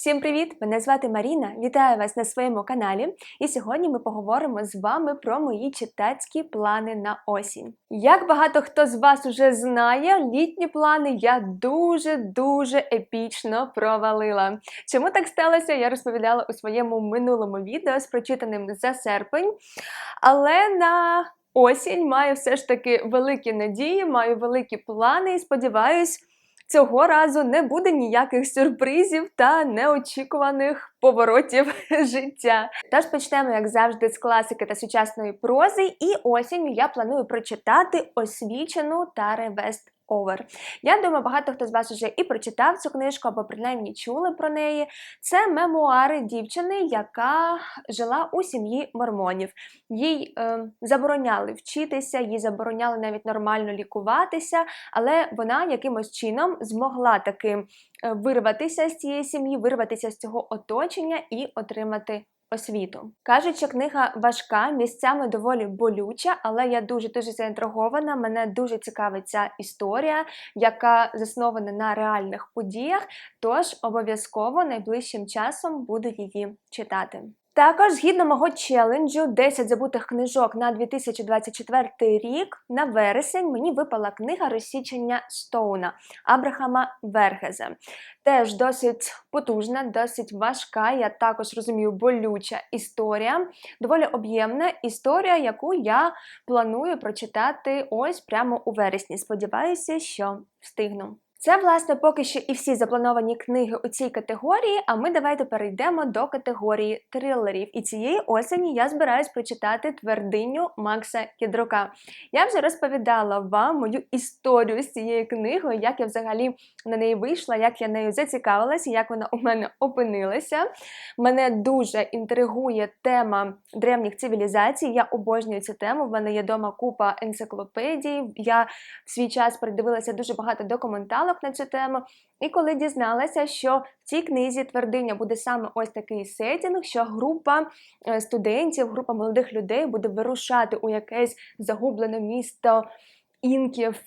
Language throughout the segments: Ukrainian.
Всім привіт! Мене звати Маріна. Вітаю вас на своєму каналі. І сьогодні ми поговоримо з вами про мої читацькі плани на осінь. Як багато хто з вас уже знає, літні плани я дуже-дуже епічно провалила. Чому так сталося? Я розповідала у своєму минулому відео з прочитаним за серпень. Але на осінь маю все ж таки великі надії, маю великі плани і сподіваюсь. Цього разу не буде ніяких сюрпризів та неочікуваних поворотів життя. Тож почнемо, як завжди, з класики та сучасної прози. І осінню я планую прочитати освічену Таре Вест Овер. Я думаю, багато хто з вас вже і прочитав цю книжку, або принаймні чули про неї. Це мемуари дівчини, яка жила у сім'ї мормонів. Їй е, забороняли вчитися, їй забороняли навіть нормально лікуватися, але вона якимось чином змогла таки е, вирватися з цієї сім'ї, вирватися з цього оточення і отримати освіту. Кажуть, що книга важка, місцями доволі болюча, але я дуже дуже заінтригована. Мене дуже цікавить ця історія, яка заснована на реальних подіях. Тож обов'язково найближчим часом буду її читати. Також, згідно мого челенджу 10 забутих книжок на 2024 рік, на вересень мені випала книга розсічення Стоуна Абрахама Вергеза. Теж досить потужна, досить важка, я також розумію, болюча історія, доволі об'ємна історія, яку я планую прочитати ось прямо у вересні. Сподіваюся, що встигну. Це, власне, поки що і всі заплановані книги у цій категорії, а ми давайте перейдемо до категорії трилерів. І цієї осені я збираюсь прочитати твердиню Макса Кідрука. Я вже розповідала вам мою історію з цією книгою, як я взагалі на неї вийшла, як я нею зацікавилася, як вона у мене опинилася. Мене дуже інтригує тема древніх цивілізацій. Я обожнюю цю тему. В мене є вдома купа енциклопедій. Я в свій час передивилася дуже багато документалів на цю тему. І коли дізналася, що в цій книзі твердиня буде саме ось такий сетінг, що група е, студентів, група молодих людей буде вирушати у якесь загублене місто інків.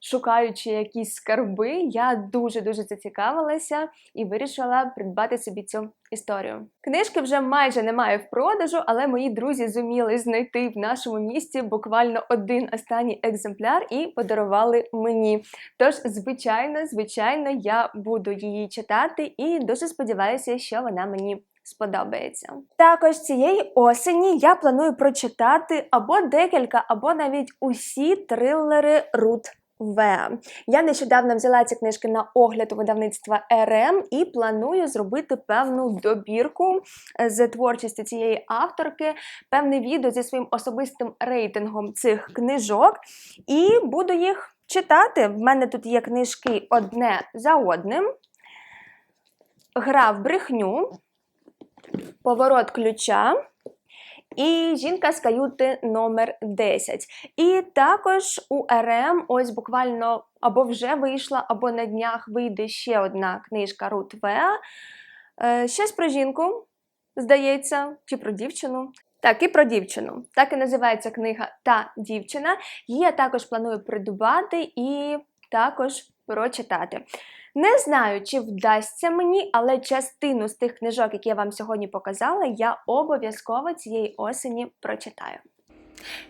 Шукаючи якісь скарби, я дуже-дуже зацікавилася і вирішила придбати собі цю історію. Книжки вже майже немає в продажу, але мої друзі зуміли знайти в нашому місті буквально один останній екземпляр і подарували мені. Тож, звичайно, звичайно, я буду її читати і дуже сподіваюся, що вона мені сподобається. Також цієї осені я планую прочитати або декілька, або навіть усі трилери Рут. В. Я нещодавно взяла ці книжки на огляд у видавництва РМ і планую зробити певну добірку е, з творчості цієї авторки, певне відео зі своїм особистим рейтингом цих книжок, і буду їх читати. В мене тут є книжки одне за одним. Гра в брехню, поворот ключа. І жінка з каюти номер 10. І також у РМ ось буквально або вже вийшла, або на днях вийде ще одна книжка Рут Веа. Щось про жінку, здається, чи про дівчину. Так, і про дівчину. Так і називається книга Та дівчина. Її я також планую придбати і також прочитати. Не знаю, чи вдасться мені, але частину з тих книжок, які я вам сьогодні показала, я обов'язково цієї осені прочитаю.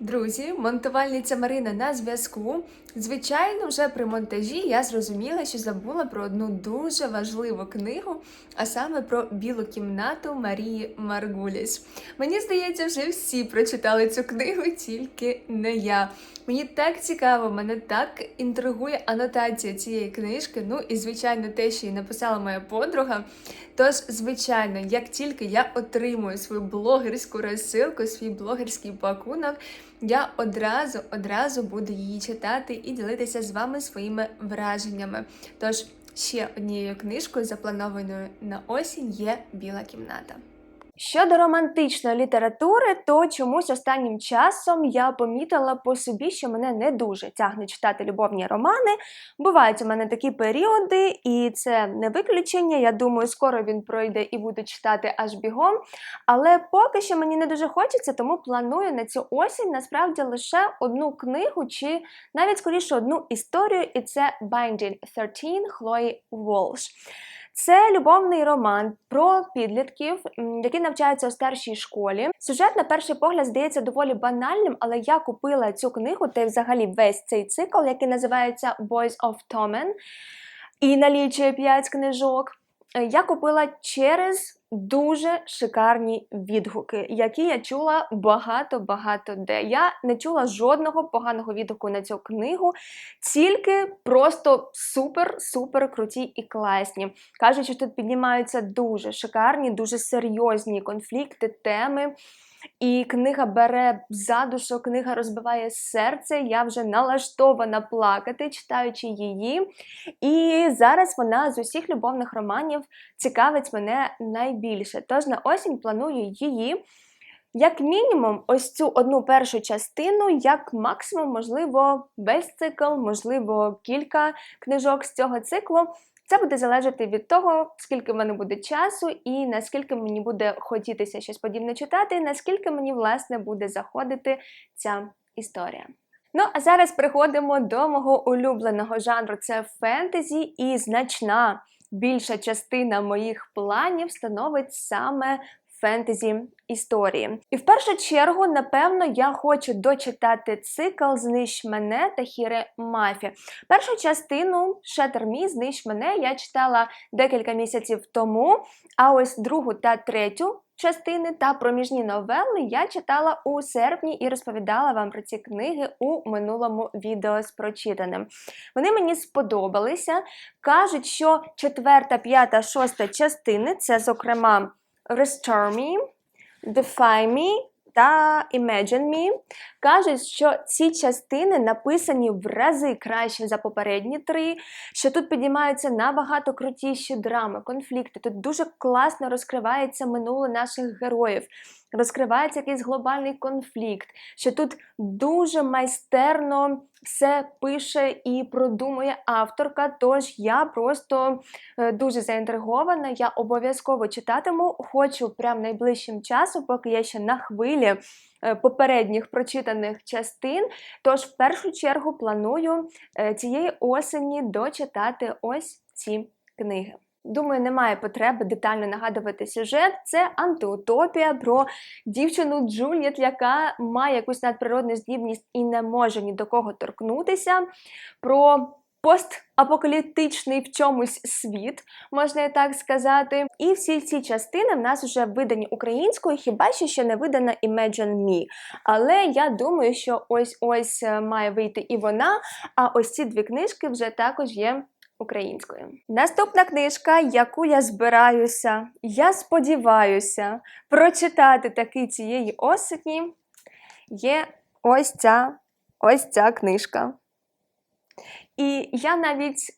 Друзі, монтувальниця Марина на зв'язку. Звичайно, вже при монтажі я зрозуміла, що забула про одну дуже важливу книгу, а саме про білу кімнату Марії Маргуліс. Мені здається, вже всі прочитали цю книгу, тільки не я. Мені так цікаво, мене так інтригує анотація цієї книжки. Ну і звичайно, те, що її написала моя подруга. Тож, звичайно, як тільки я отримую свою блогерську розсилку, свій блогерський пакунок, я одразу одразу буду її читати і ділитися з вами своїми враженнями. Тож ще однією книжкою, запланованою на осінь, є Біла кімната. Щодо романтичної літератури, то чомусь останнім часом я помітила по собі, що мене не дуже тягне читати любовні романи. Бувають у мене такі періоди, і це не виключення. Я думаю, скоро він пройде і буду читати аж бігом. Але поки що мені не дуже хочеться, тому планую на цю осінь насправді лише одну книгу, чи навіть скоріше одну історію, і це Binding 13 Хлої Волш. Це любовний роман про підлітків, які навчаються у старшій школі. Сюжет на перший погляд здається доволі банальним, але я купила цю книгу та й взагалі весь цей цикл, який називається Boys of Tommen, і налічує 5 книжок. Е, Я купила через дуже шикарні відгуки, які я чула багато-багато де. Я не чула жодного поганого відгуку на цю книгу, тільки просто супер-супер круті і класні. Кажуть, що тут піднімаються дуже шикарні, дуже серйозні конфлікти, теми. І книга бере задушок, книга розбиває серце. Я вже налаштована плакати, читаючи її. І зараз вона з усіх любовних романів цікавить мене найбільше. Тож на осінь планую її. Як мінімум, ось цю одну першу частину, як максимум, можливо, весь цикл, можливо, кілька книжок з цього циклу. Це буде залежати від того, скільки в мене буде часу, і наскільки мені буде хотітися щось подібне читати, і наскільки мені, власне, буде заходити ця історія. Ну, а зараз переходимо до мого улюбленого жанру: це фентезі, і значна більша частина моїх планів становить саме фентезі історії. І в першу чергу, напевно, я хочу дочитати цикл Знищ мене та Хіре Мафі. Першу частину Шетер Мі Знищ мене я читала декілька місяців тому, а ось другу та третю. Частини та проміжні новели я читала у серпні і розповідала вам про ці книги у минулому відео з прочитаним. Вони мені сподобалися. Кажуть, що четверта, п'ята, шоста частини це, зокрема, Restore Me, Defy Me та Imagine Me. Кажуть, що ці частини написані в рази краще за попередні три, що тут підіймаються набагато крутіші драми, конфлікти. Тут дуже класно розкривається минуле наших героїв, розкривається якийсь глобальний конфлікт, що тут дуже майстерно все пише і продумує авторка. Тож я просто е, дуже заінтригована. Я обов'язково читатиму, хочу прям найближчим часом, поки я ще на хвилі е, попередніх прочитаних частин. Тож, в першу чергу, планую е, цієї осені дочитати ось ці книги. Думаю, немає потреби детально нагадувати сюжет. Це антиутопія про дівчину Джульєт, яка має якусь надприродну здібність і не може ні до кого торкнутися. Про постапокаліптичний в чомусь світ, можна і так сказати. І всі ці частини в нас вже видані українською, хіба що ще не видана Imagine Me. Але я думаю, що ось ось е, має вийти і вона. А ось ці дві книжки вже також є українською. Наступна книжка, яку я збираюся, я сподіваюся, прочитати таки цієї осені, є ось ця, ось ця книжка. І я навіть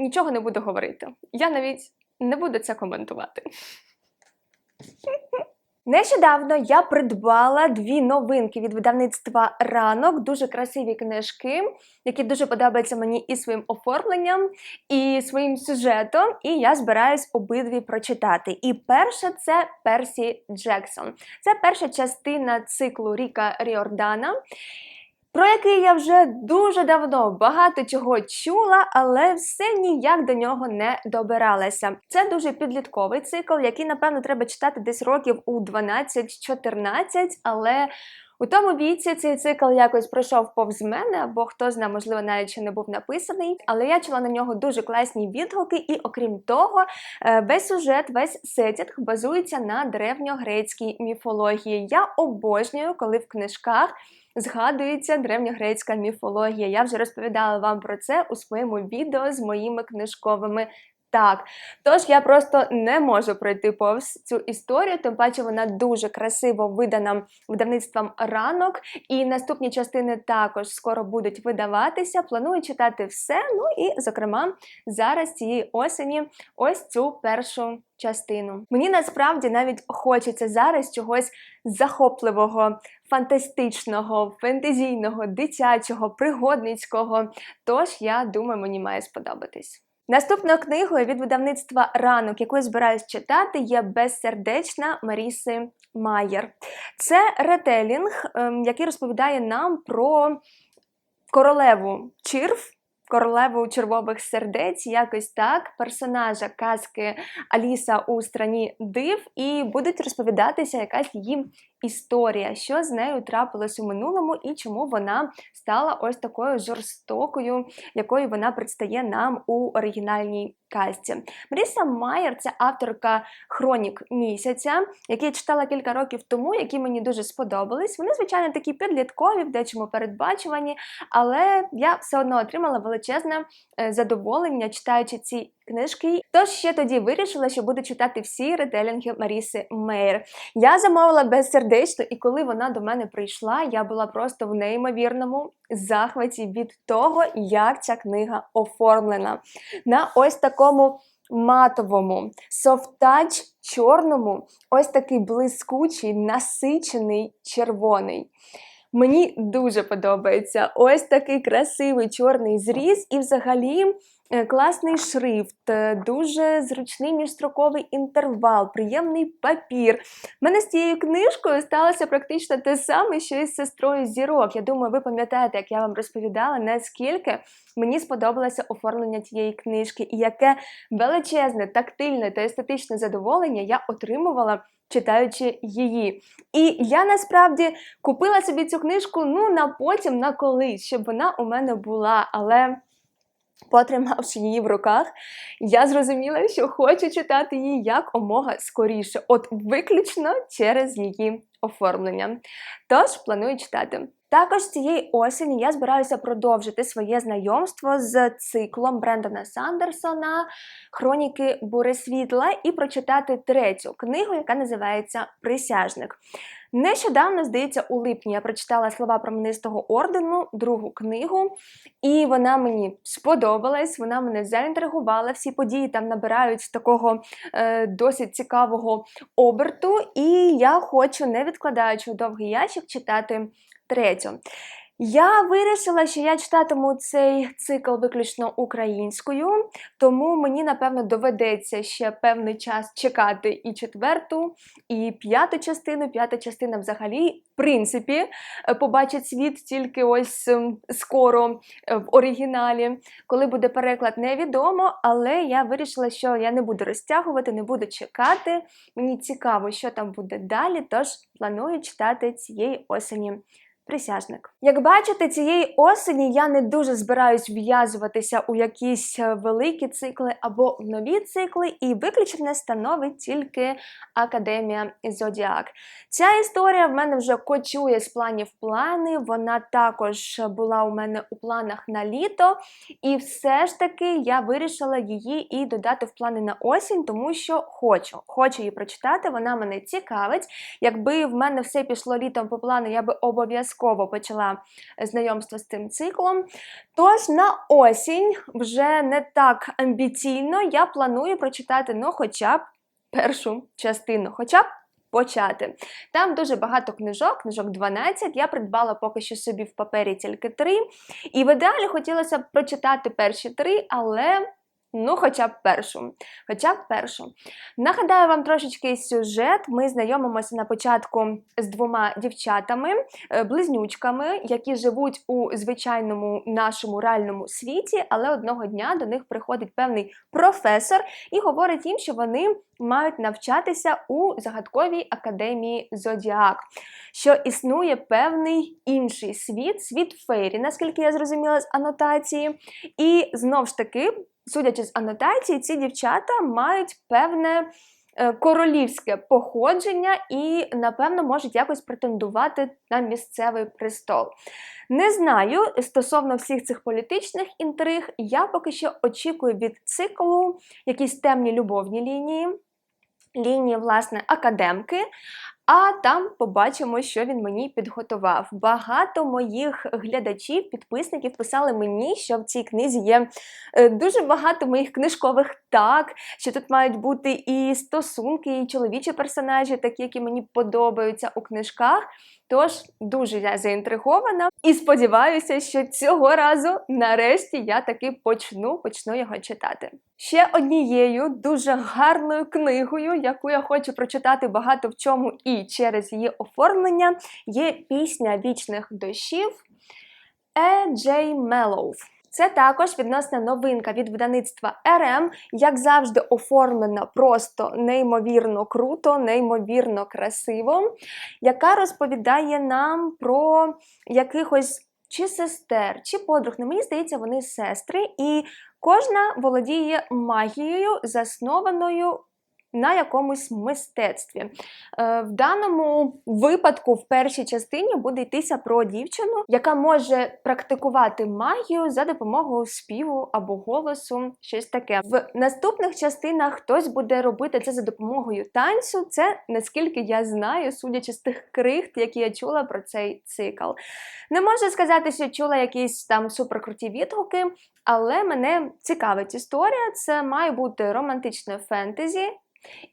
нічого не буду говорити. Я навіть не буду це коментувати. Нещодавно я придбала дві новинки від видавництва ранок, дуже красиві книжки, які дуже подобаються мені і своїм оформленням, і своїм сюжетом. І я збираюсь обидві прочитати. І перша це Персі Джексон. Це перша частина циклу Ріка Ріордана. Про який я вже дуже давно багато чого чула, але все ніяк до нього не добиралася. Це дуже підлітковий цикл, який, напевно, треба читати десь років у 12-14, але у тому віці цей цикл якось пройшов повз мене, або хто знає, можливо, навіть ще не був написаний. Але я чула на нього дуже класні відгуки, і окрім того, е, весь сюжет, весь сетінг базується на древньогрецькій міфології. Я обожнюю, коли в книжках. Згадується древньогрецька міфологія. Я вже розповідала вам про це у своєму відео з моїми книжковими. Так, тож я просто не можу пройти повз цю історію, тим паче вона дуже красиво видана видавництвом ранок, і наступні частини також скоро будуть видаватися. Планую читати все. Ну і, зокрема, зараз цієї осені ось цю першу частину. Мені насправді навіть хочеться зараз чогось захопливого, фантастичного, фентезійного, дитячого, пригодницького. Тож я думаю, мені має сподобатись. Наступною книгою від видавництва ранок, яку я збираюсь читати, є безсердечна Маріси Майєр. Це ретелінг, ем, який розповідає нам про королеву Чирф. королеву червових сердець, якось так, персонажа казки Аліса у страні див, і будуть розповідатися якась її історія, що з нею трапилось у минулому і чому вона стала ось такою жорстокою, якою вона предстає нам у оригінальній казці. Маріса Майер це авторка хронік місяця, які я читала кілька років тому, які мені дуже сподобались. Вони, звичайно, такі підліткові, в дечому передбачувані, але я все одно отримала величезне е, задоволення, читаючи ці книжки. Тож ще тоді вирішила, що буду читати всі ретелінги Маріси Мейер. Я замовила безсердечно, і коли вона до мене прийшла, я була просто в неймовірному захваті від того, як ця книга оформлена. На ось такому матовому, софтач чорному, ось такий блискучий, насичений червоний. Мені дуже подобається ось такий красивий чорний зріз, і взагалі класний шрифт, е, дуже зручний міжстроковий інтервал, приємний папір. У мене з цією книжкою сталося практично те саме, що і з сестрою зірок. Я думаю, ви пам'ятаєте, як я вам розповідала, наскільки мені сподобалося оформлення цієї книжки, і яке величезне, тактильне та естетичне задоволення я отримувала. Читаючи її. І я насправді купила собі цю книжку ну на потім, на колись, щоб вона у мене була. Але потримавши її в руках, я зрозуміла, що хочу читати її як омога скоріше, от виключно через її оформлення. Тож планую читати. Також цієї осені я збираюся продовжити своє знайомство з циклом Брендона Сандерсона Хроніки Бури світла і прочитати третю книгу, яка називається Присяжник. Нещодавно, здається, у липні я прочитала слова променистого ордену, другу книгу, і вона мені сподобалась, вона мене заінтригувала. Всі події там набирають такого е, досить цікавого оберту, і я хочу, не відкладаючи у довгий ящик, читати третю. Я вирішила, що я читатиму цей цикл виключно українською, тому мені, напевно, доведеться ще певний час чекати і четверту, і п'яту частину. П'ята частина взагалі, в принципі, е, побачить світ тільки ось ем, скоро е, в оригіналі. Коли буде переклад, невідомо, але я вирішила, що я не буду розтягувати, не буду чекати. Мені цікаво, що там буде далі, тож планую читати цієї осені присяжник. Як бачите, цієї осені я не дуже збираюсь в'язуватися у якісь е, великі цикли або нові цикли, і виключення становить тільки Академія Зодіак. Ця історія в мене вже кочує з планів плани. Вона також була у мене у планах на літо, і все ж таки я вирішила її і додати в плани на осінь, тому що хочу. Хочу її прочитати, вона мене цікавить. Якби в мене все пішло літом по плану, я би обов'язково почала знайомство з цим циклом. Тож на осінь вже не так амбіційно я планую прочитати ну, хоча б першу частину, хоча б почати. Там дуже багато книжок, книжок 12. Я придбала поки що собі в папері тільки три. І в ідеалі хотілося б прочитати перші три, але. Ну, хоча б першу. Хоча б першу. Нагадаю вам трошечки сюжет. Ми знайомимося на початку з двома дівчатами, е, близнючками, які живуть у звичайному нашому реальному світі, але одного дня до них приходить певний професор і говорить їм, що вони мають навчатися у загадковій академії Зодіак, що існує певний інший світ, світ фейрі, наскільки я зрозуміла з анотації. І знов ж таки судячи з анотації, ці дівчата мають певне е, королівське походження і, напевно, можуть якось претендувати на місцевий престол. Не знаю, стосовно всіх цих політичних інтриг, я поки що очікую від циклу якісь темні любовні лінії. Лінії, власне, академки, а там побачимо, що він мені підготував. Багато моїх глядачів, підписників писали мені, що в цій книзі є е, дуже багато моїх книжкових так, що тут мають бути і стосунки, і чоловічі персонажі, такі, які мені подобаються у книжках. Тож дуже я заінтригована і сподіваюся, що цього разу нарешті я таки почну почну його читати. Ще однією дуже гарною книгою, яку я хочу прочитати багато в чому і через її оформлення, є пісня вічних дощів Е. Джей Мелоув. Це також відносна новинка від видавництва РМ, як завжди, оформлена просто неймовірно круто, неймовірно красиво, яка розповідає нам про якихось чи сестер, чи подруг. Ну, мені здається, вони сестри, і кожна володіє магією, заснованою на якомусь мистецтві. Е, В даному випадку, в першій частині, буде йтися про дівчину, яка може практикувати магію за допомогою співу або голосу, щось таке. В наступних частинах хтось буде робити це за допомогою танцю. Це наскільки я знаю, судячи з тих крихт, які я чула про цей цикл. Не можу сказати, що чула якісь там суперкруті відгуки, але мене цікавить історія. Це має бути романтичне фентезі.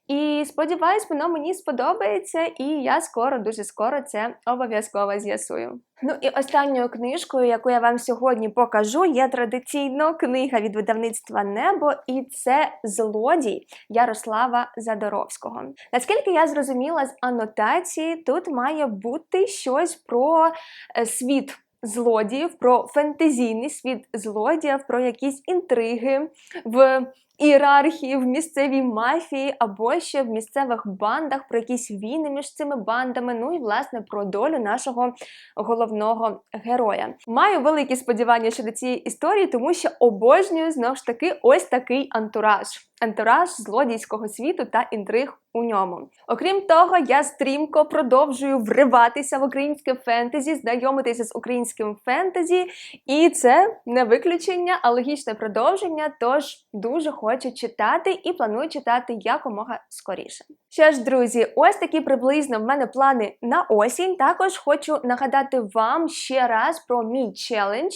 І сподіваюсь, воно мені сподобається, і я скоро, дуже скоро це обов'язково з'ясую. Ну і останньою книжкою, яку я вам сьогодні покажу, є традиційно книга від видавництва Небо, і це Злодій Ярослава Задоровського. Наскільки я зрозуміла з анотації, тут має бути щось про е, світ. Злодіїв, про фентезійний світ злодіїв, про якісь інтриги в ієрархії, в місцевій мафії або ще в місцевих бандах, про якісь війни між цими бандами. Ну і власне про долю нашого головного героя. Маю великі сподівання щодо цієї історії, тому що обожнюю знову ж таки ось такий антураж. Антураж злодійського світу та інтриг у ньому. Окрім того, я стрімко продовжую вриватися в українське фентезі, знайомитися з українським фентезі, і це не виключення, а логічне продовження. Тож дуже хочу читати і планую читати якомога скоріше. Що ж, друзі, ось такі приблизно в мене плани на осінь. Також хочу нагадати вам ще раз про мій челендж,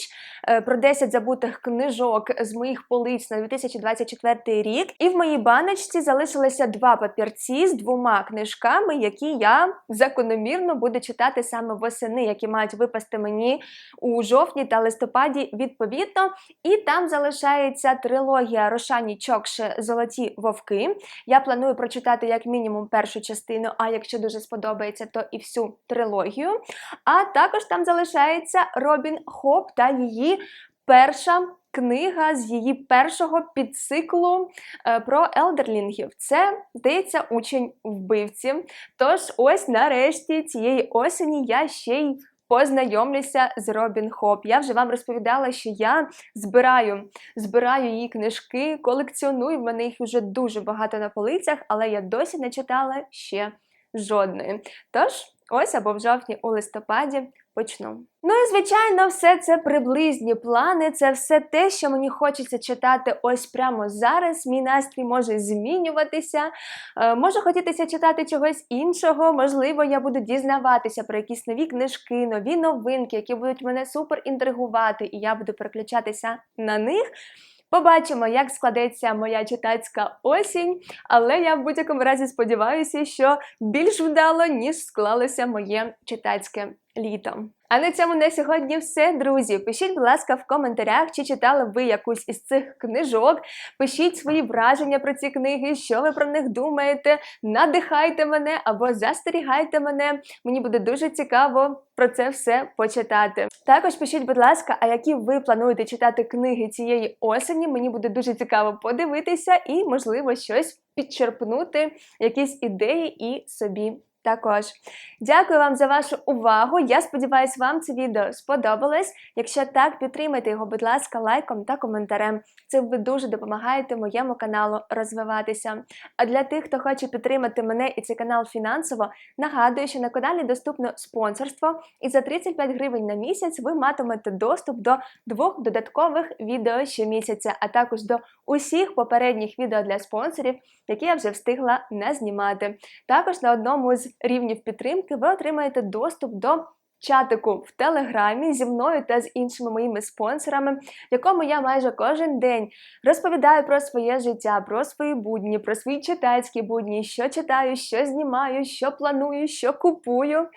е, про 10 забутих книжок з моїх полиць на 2024 рік. І в моїй баночці залишилося два папірці з двома книжками, які я закономірно буду читати саме восени, які мають випасти мені у жовтні та листопаді відповідно. І там залишається трилогія Рошані Чокше Золоті вовки. Я планую прочитати як мінімум першу частину, а якщо дуже сподобається, то і всю трилогію. А також там залишається Робін Хоп та її перша. Книга з її першого підциклу е, про елдерлінгів. Це, здається, учень вбивці. Тож, ось нарешті цієї осені я ще й познайомлюся з Робін Хоп. Я вже вам розповідала, що я збираю, збираю її книжки, колекціоную. В мене їх вже дуже багато на полицях, але я досі не читала ще жодної. Тож, ось або в жовтні у листопаді почну. Ну і звичайно, все це приблизні плани, це все те, що мені хочеться читати ось прямо зараз. Мій настрій може змінюватися, е, може хотітися читати чогось іншого. Можливо, я буду дізнаватися про якісь нові книжки, нові новинки, які будуть мене супер інтригувати, і я буду переключатися на них. Побачимо, як складеться моя читацька осінь, але я в будь-якому разі сподіваюся, що більш вдало, ніж склалося моє читацьке літо. А на цьому на сьогодні все, друзі. Пишіть, будь ласка, в коментарях, чи читали ви якусь із цих книжок. Пишіть свої враження про ці книги, що ви про них думаєте. Надихайте мене або застерігайте мене. Мені буде дуже цікаво про це все почитати. Також пишіть, будь ласка, а які ви плануєте читати книги цієї осені? Мені буде дуже цікаво подивитися і, можливо, щось підчерпнути, якісь ідеї і собі. Також дякую вам за вашу увагу. Я сподіваюся, вам це відео сподобалось. Якщо так, підтримайте його, будь ласка, лайком та коментарем. Це ви дуже допомагаєте моєму каналу розвиватися. А для тих, хто хоче підтримати мене і цей канал фінансово, нагадую, що на каналі доступно спонсорство, і за 35 гривень на місяць ви матимете доступ до двох додаткових відео щомісяця, а також до усіх попередніх відео для спонсорів, які я вже встигла не знімати. Також на одному з рівнів підтримки ви отримаєте доступ до чатику в Телеграмі зі мною та з іншими моїми спонсорами, в якому я майже кожен день розповідаю про своє життя, про свої будні, про свої читацькі будні, що читаю, що знімаю, що планую, що купую.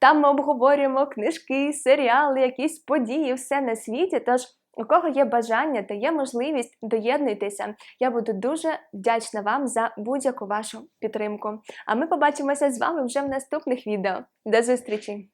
Там ми обговорюємо книжки, серіали, якісь події, все на світі. Тож у кого є бажання та є можливість, доєднуйтеся. Я буду дуже вдячна вам за будь-яку вашу підтримку. А ми побачимося з вами вже в наступних відео. До зустрічі!